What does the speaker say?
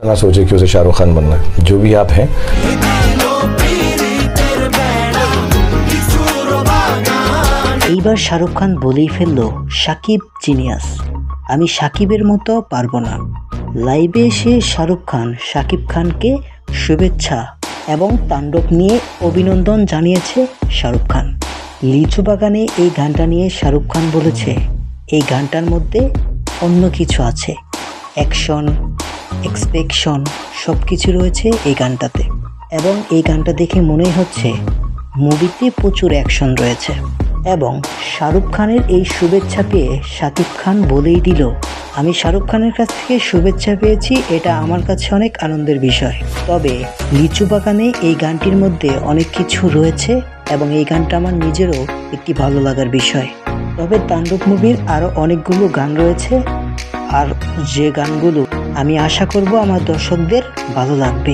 ना सोचे कि उसे शाहरुख खान बनना है जो भी आप हैं এইবার শাহরুখ খান বলেই ফেলল সাকিব জিনিয়াস আমি সাকিবের মতো পারবো না লাইভে এসে শাহরুখ খান সাকিব খানকে শুভেচ্ছা এবং তাণ্ডব নিয়ে অভিনন্দন জানিয়েছে শাহরুখ খান লিচু বাগানে এই গানটা নিয়ে শাহরুখ খান বলেছে এই গানটার মধ্যে অন্য কিছু আছে অ্যাকশন এক্সপেকশন সব কিছু রয়েছে এই গানটাতে। এবং এই গানটা দেখে মনেই হচ্ছে মুভিতে প্রচুর অ্যাকশন রয়েছে। এবং শাহরুখ খানের এই শুভেচ্ছা পেয়ে শাকিব খান বলেই দিল, আমি শাহরুখ খানের কাছ থেকে শুভেচ্ছা পেয়েছি, এটা আমার কাছে অনেক আনন্দের বিষয়। তবে লিচু বাগানে এই গানটির মধ্যে অনেক কিছু রয়েছে এবং এই গানটা আমার নিজেরও একটি ভালো লাগার বিষয়। তবে তাণ্ডব মুভির আরও অনেকগুলো গান রয়েছে, আর যে গানগুলো আমি আশা করব আমার দর্শকদের ভালো লাগবে।